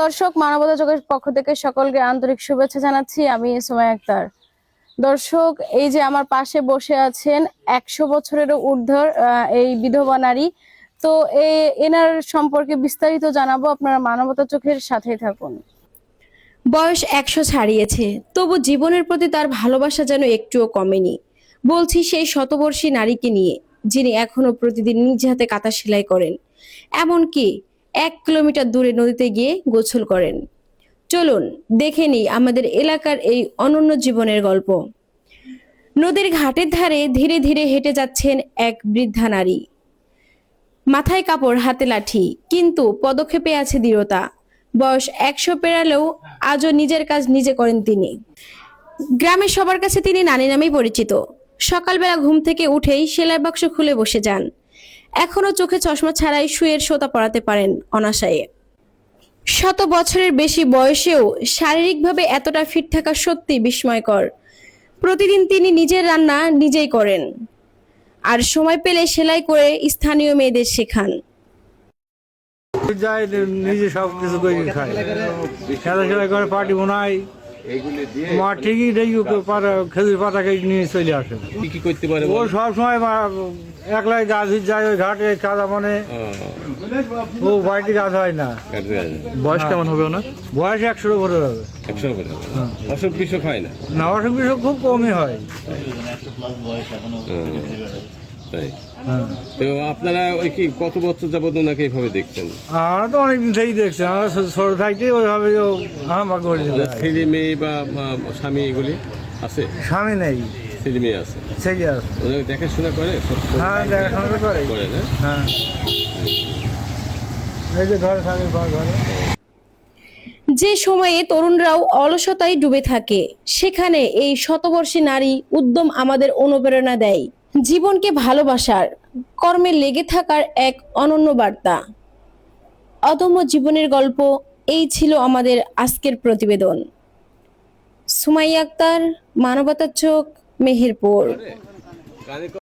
দর্শক মানবতা চোখের পক্ষ থেকে সকলকে আন্তরিক শুভেচ্ছা জানাচ্ছি। আমি সময় আক্তার। দর্শক, এই যে আমার পাশে বসে আছেন একশো বছরেরও ঊর্ধ্বর এই বিধবা নারী। তো এনার সম্পর্কে বিস্তারিত জানাব। আপনারা মানবতা চোখের সাথেই থাকুন। বয়স একশো ছাড়িয়েছে। তবু জীবনের প্রতি তার ভালোবাসা যেন একটুও কমেনি। বলছি সেই শতবর্ষী নারীকে নিয়ে, যিনি এখনও প্রতিদিন নিজ হাতে কাঁথা সেলাই করেন। এমনকি এক কিলোমিটার দূরে নদীতে গিয়ে গোসল করেন। চলুন, দেখে নিই আমাদের এলাকার এই অনন্য জীবনের গল্প। নদীর ঘাটের ধারে ধীরে ধীরে হেঁটে যাচ্ছেন এক বৃদ্ধা নারী। মাথায় কাপড়, হাতে লাঠি, কিন্তু পদক্ষেপে আছে দৃঢ়তা। বয়স একশো পেরালেও আজও নিজের কাজ নিজে করেন তিনি। গ্রামের সবার কাছে তিনি নানি নামেই পরিচিত। সকালবেলা ঘুম থেকে উঠেই সেলাই বাক্স খুলে বসে যান। এখনও চোখে চশমা ছাড়াই শুয়ের সোতা পড়াতে পারেন অনাশয়ে। শত বছরের বেশি বয়সেও শারীরিকভাবে এতটা ফিট থাকা সত্যি বিস্ময়কর। প্রতিদিন তিনি নিজের রান্না নিজেই করেন। আর সময় পেলে সেলাই করে স্থানীয় মেয়েদের শেখান। নিজে সব কিছু করে খায়। খেলা খেলা করে পার্টি বানাই মা ঠিকই দেখি ওকে খেজুর পাতা কেটে নিয়ে চলে আসে। কি কি করতে পারে ও বল? সব সময় একলাই গাছ যায় ওই ঘাটে কাদা মানে। ও, বাড়িতে কাজ হয় না। বয়স কেমন হবে ওনার? বয়স একশোর উপরে হবে। একশো করে অসুখ বিসুখ হয় না? না অসুখ বিসুখ খুব কমই হয়। তাই? হ্যাঁ তো আপনারা ওই কি কত বছর যাবত ওনাকে এইভাবে দেখছেন? আমরা তো অনেকদিন থেকেই দেখছি আমরা ছোট থাকতে ওইভাবে হামা করে ছেলে মেয়ে বা বা স্বামী এগুলি আছে? স্বামী নেই। ছেলে মেয়ে আছে? ছেলে আছে। ওনাকে দেখাশোনা করে? হ্যাঁ দেখাশোনা করে। করে না? হ্যাঁ। এই যে ঘরে ঘর ঘরে। যে সময়ে তরুণরাও অলসতায় ডুবে থাকে সেখানে এই শতবর্ষী নারী উদ্যম আমাদের অনুপ্রেরণা দেয়। জীবনকে ভালোবাসার, কর্মে লেগে থাকার এক অনন্য বার্তা। অদম্য জীবনের গল্প, এই ছিল আমাদের আজকের প্রতিবেদন। সুমাই আক্তার, মানবতার চোখ, মেহেরপুর।